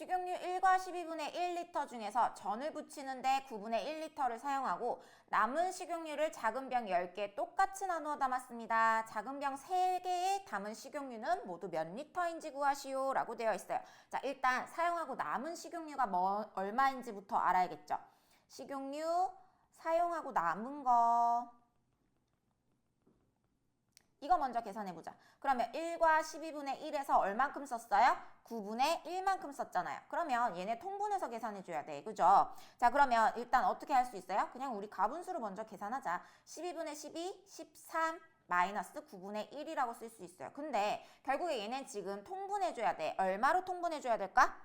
식용유 1과 12분의 1리터 중에서 전을 부치는데 9분의 1리터를 사용하고 남은 식용유를 작은 병 10개 똑같이 나누어 담았습니다. 작은 병 3개에 담은 식용유는 모두 몇 리터인지 구하시오 라고 되어 있어요. 자 일단 사용하고 남은 식용유가 뭐, 얼마인지부터 알아야겠죠. 식용유 사용하고 남은 거 이거 먼저 계산해보자. 그러면 1과 12분의 1에서 얼만큼 썼어요? 9분의 1만큼 썼잖아요. 그러면 얘네 통분해서 계산해줘야 돼. 그죠? 자, 그러면 일단 어떻게 할 수 있어요? 그냥 우리 가분수를 먼저 계산하자. 12분의 12, 13, 마이너스 9분의 1이라고 쓸 수 있어요. 근데 결국에 얘는 지금 통분해줘야 돼. 얼마로 통분해줘야 될까?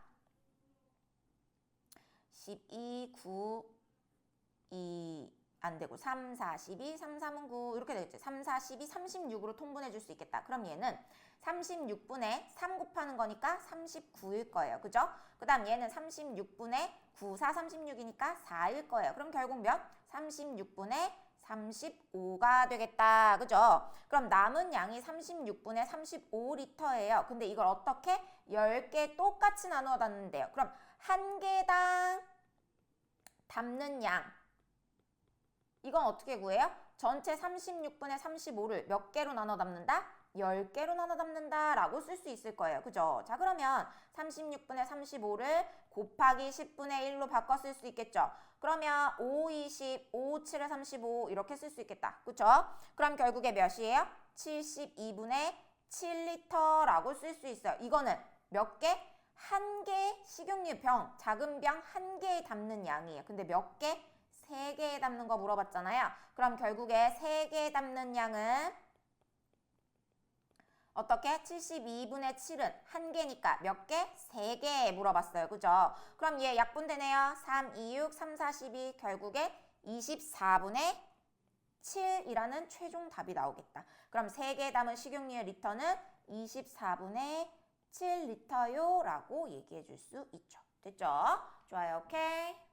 12, 9, 2, 안 되고 3, 4, 12, 3, 3은 9 이렇게 되겠지. 3, 4, 12, 36으로 통분해 줄 수 있겠다. 그럼 얘는 36분의 3 곱하는 거니까 39일 거예요. 그죠? 그 다음 얘는 36분의 9, 4, 36이니까 4일 거예요. 그럼 결국 몇? 36분의 35가 되겠다. 그죠? 그럼 남은 양이 36분의 35리터예요. 근데 이걸 어떻게? 10개 똑같이 나누어 놨는데요. 그럼 한 개당 담는 양 이건 어떻게 구해요? 전체 36분의 35를 몇 개로 나눠 담는다? 10개로 나눠 담는다 라고 쓸 수 있을 거예요. 그죠? 자 그러면 36분의 35를 곱하기 10분의 1로 바꿔 쓸 수 있겠죠? 그러면 5, 20, 5, 7에 35 이렇게 쓸 수 있겠다. 그죠? 그럼 결국에 몇이에요? 72분의 7리터라고 쓸 수 있어요. 이거는 몇 개? 한개 식용유 병, 작은 병 한 개에 담는 양이에요. 근데 몇 개? 세 개에 담는 거 물어봤잖아요. 그럼 결국에 세 개에 담는 양은 어떻게? 72분의 7은 한 개니까 몇 개? 세개 물어봤어요. 그죠? 그럼 얘 약분되네요. 3, 2, 6, 3, 4, 12 결국에 24분의 7이라는 최종 답이 나오겠다. 그럼 세 개에 담은 식용유의 리터는 24분의 7리터요 라고 얘기해 줄 수 있죠. 됐죠? 좋아요. 오케이.